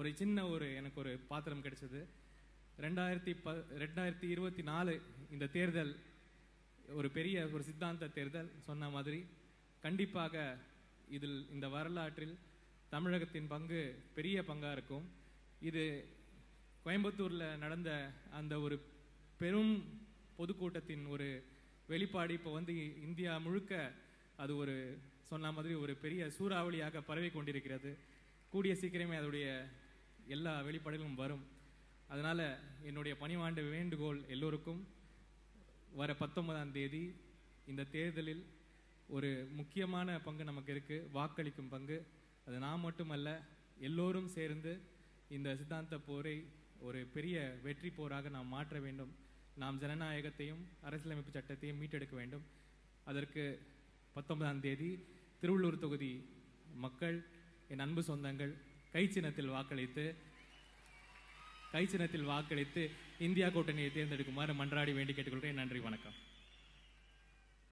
ஒரு சின்ன ஒரு எனக்கு ஒரு பாத்திரம் கிடைச்சது. ரெண்டாயிரத்தி ப ரெண்டாயிரத்தி இருபத்தி நாலு இந்த தேர்தல் ஒரு பெரிய ஒரு சித்தாந்த தேர்தல் சொன்ன மாதிரி கண்டிப்பாக இதில் இந்த வரலாற்றில் தமிழகத்தின் பங்கு பெரிய பங்காக இருக்கும். இது கோயம்புத்தூரில் நடந்த அந்த ஒரு பெரும் பொதுக்கூட்டத்தின் ஒரு வெளிப்பாடு இப்போ வந்து இந்தியா முழுக்க அது ஒரு சொன்ன மாதிரி ஒரு பெரிய சூறாவளியாக பரவி கொண்டிருக்கிறது. கூடிய சீக்கிரமே அதோடைய எல்லா வெளிப்பாடுகளும் வரும். அதனால் என்னுடைய பணிவாண்டு வேண்டுகோள் எல்லோருக்கும் வர பத்தொன்பதாம் தேதி இந்த தேர்தலில் ஒரு முக்கியமான பங்கு நமக்கு இருக்குது வாக்களிக்கும் பங்கு. அது நான் மட்டுமல்ல எல்லோரும் சேர்ந்து இந்த சித்தாந்த போரை ஒரு பெரிய வெற்றி போராக நாம் மாற்ற வேண்டும். நாம் ஜனநாயகத்தையும் அரசியலமைப்பு சட்டத்தையும் மீட்டெடுக்க வேண்டும். அதற்கு பத்தொன்பதாம் தேதி திருவள்ளூர் தொகுதி மக்கள் என் அன்பு சொந்தங்கள் கை சின்னத்தில் வாக்களித்து கை சின்னத்தில் வாக்களித்து இந்தியா கூட்டணியை தேர்ந்தெடுக்குமாறு மன்றாடி வேண்டி கேட்டுக்கொள்கிறேன். நன்றி வணக்கம்.